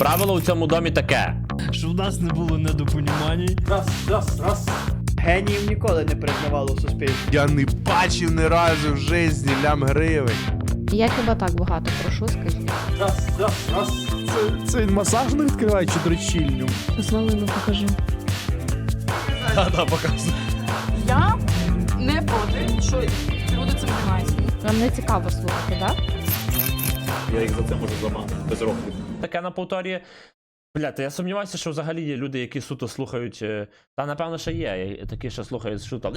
Правило у цьому домі таке. Щоб в нас не було недопонімань. Раз, раз, раз. Геніїв ніколи не признавало у суспільстві. Я не бачив ні разу в житті лям гривень. Я хіба так багато прошу, скажіть. Раз, раз, раз. Це, це він масажну відкриває чи дрочільню? Звалину покажи. Да-да, показує. Я не проти, що люди цим займаються. Вам не цікаво слухати, так? Я їх за це можу зламати без років. Таке на повторі. Бля, та я сумніваюся, що взагалі є люди, які суто слухають. е, Та напевно, ще є. Такі, що слухають суто.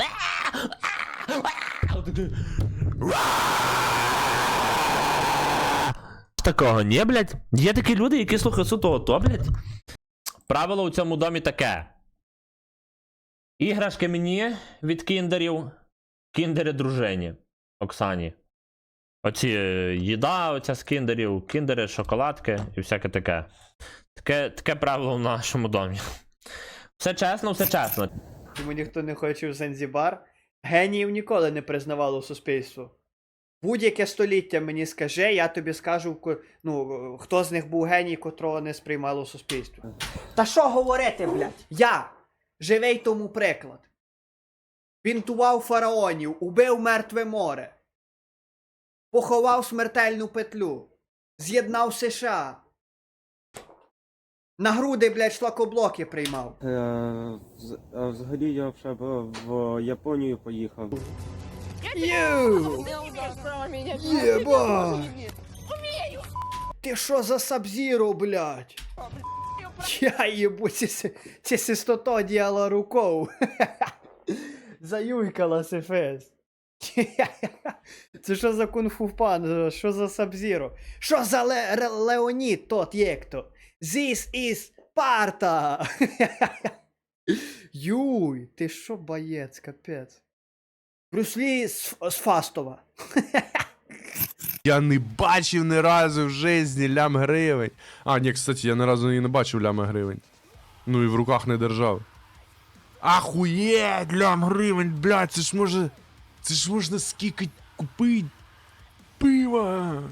Отакі. Такого ні, блядь. Є такі люди, які слухають суто ото, блядь. Правило у цьому домі таке. Іграшки мені від кіндерів, кіндери дружині Оксані. Оці е, їда, оця з кіндерів, кіндери, шоколадки і всяке таке. Таке, таке правило в нашому домі. Все чесно, все чесно. Тому ніхто не хоче в Занзібар. Геніїв ніколи не признавало суспільство. Будь-яке століття мені скаже, я тобі скажу, ну, хто з них був геній, котрого не сприймало суспільство. Та що говорити, блядь? Я живий тому приклад. Бінтував фараонів, убив мертве море, поховав смертельну петлю, з'єднав США. На груди, блядь, шлакоблоки приймав. Е, з- взагалі я вже в, в Японію поїхав. Ю! Єба! Ти що за сабзіро, блядь? Я їбу, ці, си- ці систото діяла рукою. Заюйкала сефес. Це що за кунг-фу пан? Що за сабзіро? Що за Ле- Леонід тот є хто? This is Sparta! Юй, ти що боєць, капець. Брюслі з, з Фастова. Я не бачив ні разу в житті лям гривень. А, ні, кстати, я ні разу і не бачив ляма гривень. Ну і в руках не держав. Ахуєть, лям гривень, блядь, це ж може. Це ж можна скільки купити пива.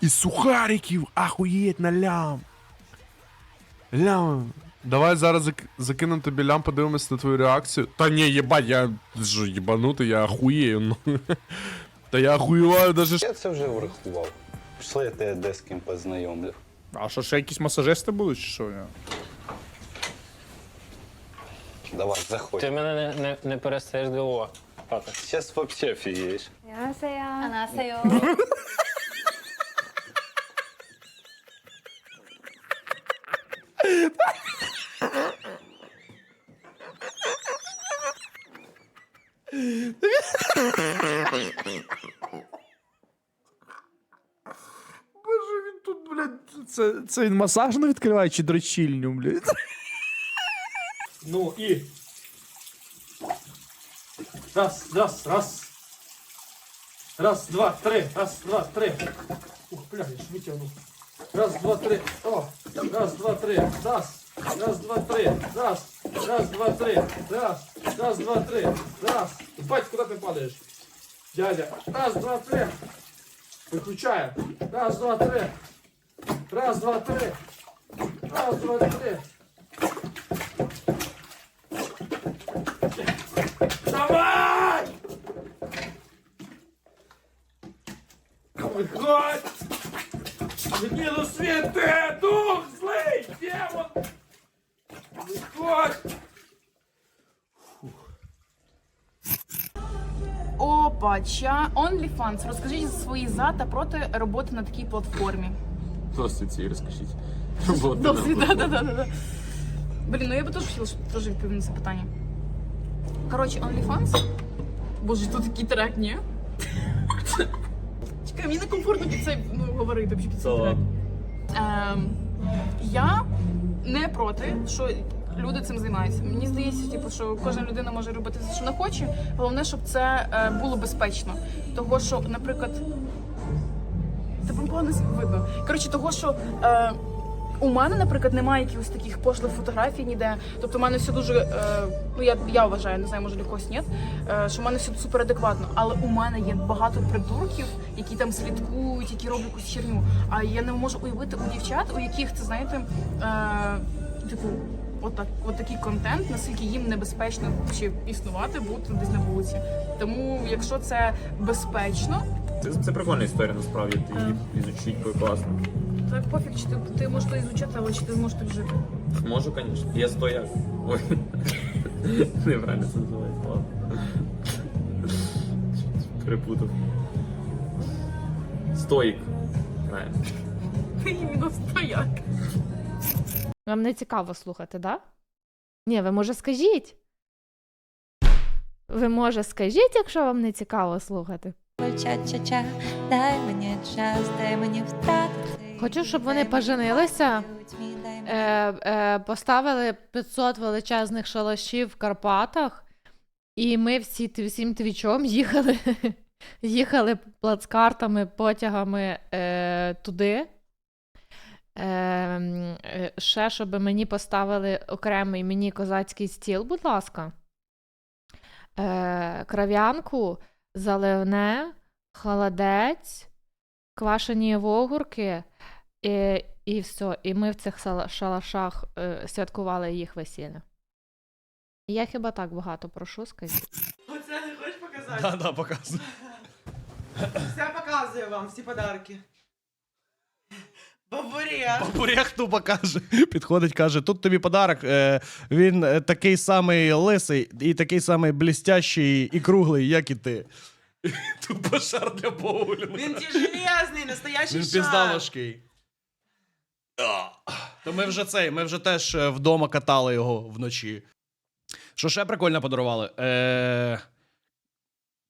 І сухариків, ахуєть на лям. Лям. Давай зараз зак... закинемо тобі лям, подивимось на твою реакцію. Та ні, єбать, я ж їбанутий, я ахуєю. Ну. Та я охуєваю даже Я це вже врахував. Пішли, я тебе де з ким познайомлю. А що, ще якісь масажисти будуть, чи що? Давай, заходь. Ти мене не, не, не перестаєш дивувати. Пата. Зараз вообще фієш. Анасею. Боже, він тут, блядь, це, це він масажну відкриває чи дрочільню, блядь? Ну і. Раз, раз, раз. Раз, два, три. Раз, два, три. Ух, бля, я ж витягнув. Раз, два, три. О! Раз, два, три. Раз. Раз, два, три. Раз. Раз, два, три. Раз. Раз, два, три. Раз. Бать, куди ти падаєш? Дядя. Раз, два, три. Виключає. Раз, два, три. Раз, два, три. Раз, два, три. Виходь! Відміну світи! Дух злий! Демон! Виходь! Опа, ча OnlyFans. Розкажіть свої за та проти роботи на такій платформі. Досить ці розкажіть. Досвід, да, да, да, да. Блін, ну я би теж хотіла, щоб теж відповів на це питання. Коротше, OnlyFans. Боже, тут такий трек, ні? Мені некомфортно під це ну, говорити під це. трек. Ем, я не проти, що люди цим займаються. Мені здається, типу, що кожна людина може робити все, що вона хоче. Головне, щоб це е, було безпечно. Того, що, наприклад, тебе погано видно. Коротше, того, що е, У мене, наприклад, немає якихось таких пошлих фотографій ніде. Тобто, в мене все дуже. Е, ну я, я вважаю, не знаю, може для когось ні, е, що в мене все супер адекватно. Але у мене є багато придурків, які там слідкують, які роблять якусь херню. А я не можу уявити у дівчат, у яких це знаєте, е, типу. Отак, от такий контент, наскільки їм небезпечно чи існувати, бути десь на вулиці. Тому, якщо це безпечно, Це, це прикольна історія, насправді. Ти її ізучить класно. То пофіг, чи ти, ти можеш то ізучати, але чи ти зможеш так жити. Можу, звісно. Я стояк. Ой. Неправильно це називається, ладно. Перепутав. Стоїк. Правильно. Іменно стояк. Вам не цікаво слухати, да? Ні, ви може скажіть. Ви може скажіть, якщо вам не цікаво слухати. Ча-ча-ча, дай мені час, дай мені втратити. Хочу, щоб вони поженилися, Е, е, поставили 500 величезних шалашів в Карпатах, і ми всі всім твічом їхали, їхали плацкартами, потягами е, туди. Е, е, ще, щоб мені поставили окремий мені козацький стіл, будь ласка. Е, крав'янку, заливне, холодець, квашені огурки. І, і все. І ми в цих шалашах е, святкували їх весілля. Я хіба так багато прошу, скажіть. Оце не хочеш показати? Да, да, показуй. Все показую вам, всі подарки. Бабуря. Бабурях тупо каже, підходить, каже, тут тобі подарок. Е, він е, такий самий лисий і такий самий блістящий і круглий, як і ти. Тупо шар для боулінгу. Він тяжелезний, настоящий Він шар. пізда важкий. То ми вже цей, ми вже теж е, вдома катали його вночі. Що ще прикольно подарували? Е,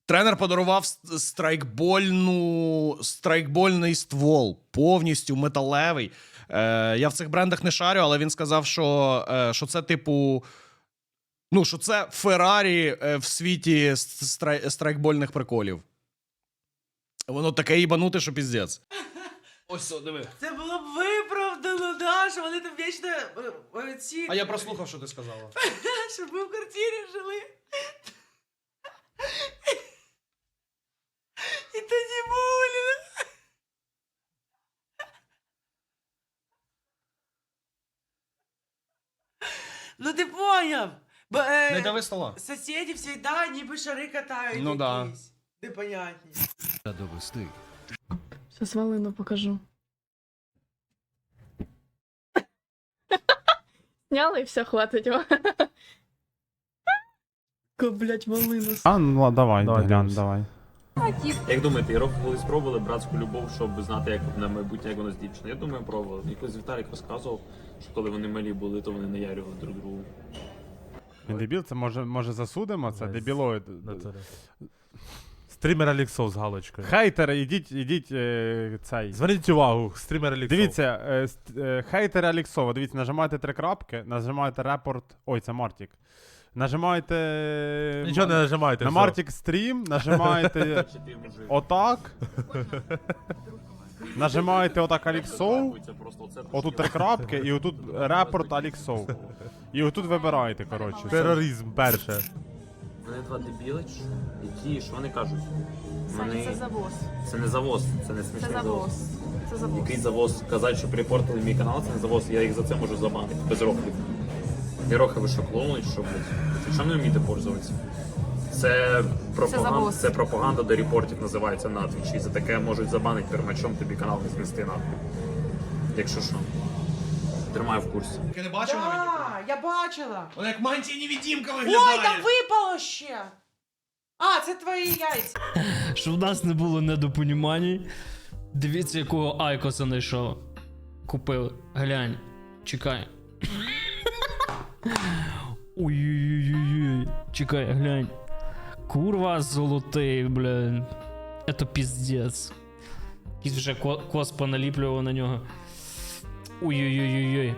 тренер подарував с- страйкбольну, страйкбольний ствол, повністю металевий. Е, я в цих брендах не шарю, але він сказав, що, е, що це, типу. Ну, що це Феррарі е, в світі страй- страйкбольних приколів. Воно таке їбануте, що піздець. Ось, о, диви. Це було б виправдано, да, що вони там вічно е, ці... А я прослухав, що ти сказала. Щоб ми в квартирі жили. І тоді булінг. Ну ти поняв. Бо, е, Не дави стола. Сусіди всегда ніби шари катають Ну да. якісь. Непонятні. Зараз Валину покажу. Сняли і все, хватить. Блять, Валину. А, ну ладно, давай, Давай, глянь, давай. Як думаєте, Єроф колись пробували братську любов, щоб знати, як на майбутнє, як воно з дівчиною? Я думаю, пробували. Якось Віталік розказував, що коли вони малі були, то вони наярювали друг другу. Він дебіл, це може, може засудимо? Це дебілоїд. Стрімер Аліксов з галочкою. Хейтери, ідіть, ідіть е, цей. Зверніть увагу, стрімер Аліксов. Дивіться, е, ст- е, хейтери Аліксова, дивіться, нажимаєте три крапки, нажимаєте репорт. Ой, це Мартік. Нажимаєте. Нічого не нажимайте. На все. Мартік стрім, нажимаєте отак. Нажимаєте отак оце Отут три крапки, і отут репорт Аліксов. І отут вибираєте, коротше. Тероризм перше. Вони два дебіли, які, що вони кажуть? Вони... Це завоз. Це не завоз, це не Це смішний завоз. Це завоз. Який завоз? Казати, що припортили мій канал, це не завоз, я їх за це можу забанити. Без рохів. Не рохи ви що клоуни, що, блядь? Що не вмієте пользуватися? Це пропаганда, це пропаганда до репортів називається на твічі. За таке можуть забанити пермачом тобі канал не знести нахуй. Якщо що. Тримаю в курсі. Ти не бачив навіть? Да, я бачила. Вона як мантія невідімка Ой, там випало ще. А, це твої яйця. Щоб в нас не було недопонімань. Дивіться, якого Айкоса знайшов. Купив. Глянь. Чекай. Ой-ой-ой-ой. Чекай, глянь. Курва золотий, блядь. Это піздец. Якийсь вже ко- кос поналіплював на нього. Ой-ой-ой-ой-ой.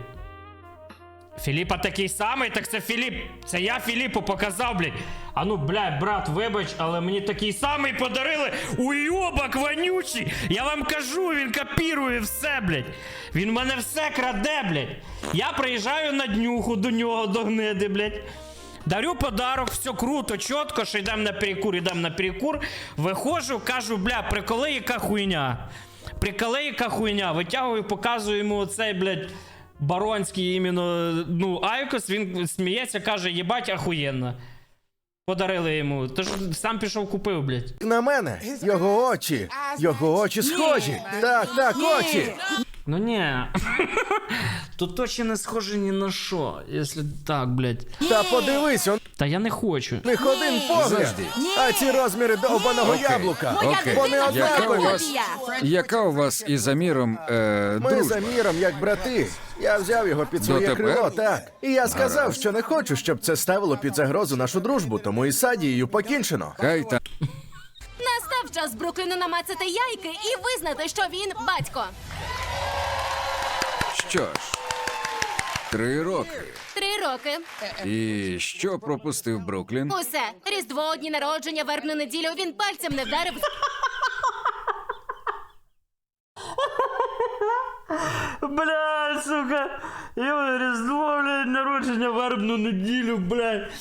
Філіпа такий самий, так це Філіп. Це я Філіпу показав, блядь. А ну, блядь, брат, вибач, але мені такий самий подарили. Уйобак вонючий. Я вам кажу, він копірує все, блядь. Він мене все краде, блядь. Я приїжджаю на днюху до нього, до гниди, блядь. Дарю подарок, все круто, чітко, що йдемо на перекур, йдемо на перекур. Виходжу, кажу, бля, приколи, яка хуйня. Приколи, яка хуйня. Витягую, показую йому оцей, блядь, баронський іменно, ну, Айкос, він сміється, каже, їбать, ахуєнно. Подарили йому. Тож сам пішов купив, блядь. На мене. Його очі. Його очі схожі. Так, так, очі. Ну ні. Тут точно не схоже ні на що, якщо так, блядь. Та подивись, он Та я не хочу. них один погляд. А ці розміри довбаного яблука. Вони однакові. Яка у вас із Аміром е, Ми за міром, як брати. Я взяв його під своє Дотепер? крило, так. І я сказав, що не хочу, щоб це ставило під загрозу нашу дружбу, тому і Садією покінчено. Хай та Настав час Брукліну намацати яйки і визнати, що він батько. Що ж, три роки. Три роки. І що пропустив Бруклін? Усе. Різдво, дні народження, вербну неділю. Він пальцем не вдарив. Бля, сука, я Різдво, блядь, народження вербну неділю, блядь.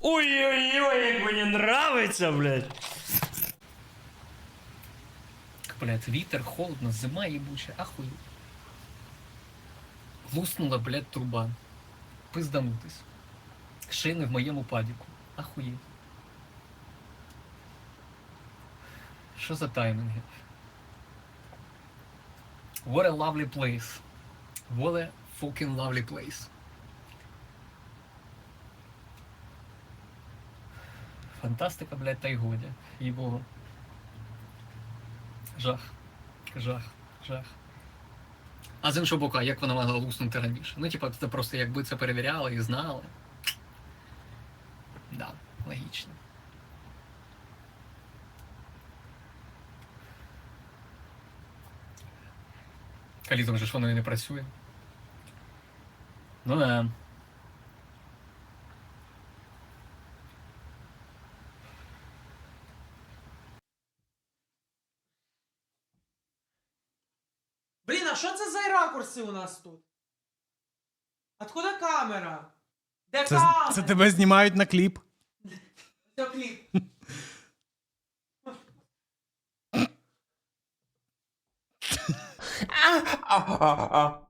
Ой-ой-ой, як мені нравиться, блядь. Блядь, вітер, холодно, зима ебучая, ахуй. Луснула, блядь, труба. Пизданутись. Шини в моєму падіку. Ахуєть. Що за таймінги? What a lovely place. What a fucking lovely place. Фантастика, блядь, та й годі. Їй-богу. Жах. Жах. Жах. А з іншого боку, а як вона могла луснути раніше? Ну, типа, це просто якби це перевіряли і знали. Да, логічно. Калізом же ж воно і не працює. Ну да. Блін, а що це за ракурси у нас тут? Откуда камера? Де Це, це тебе знімають на кліп. Це кліп. А, а, а.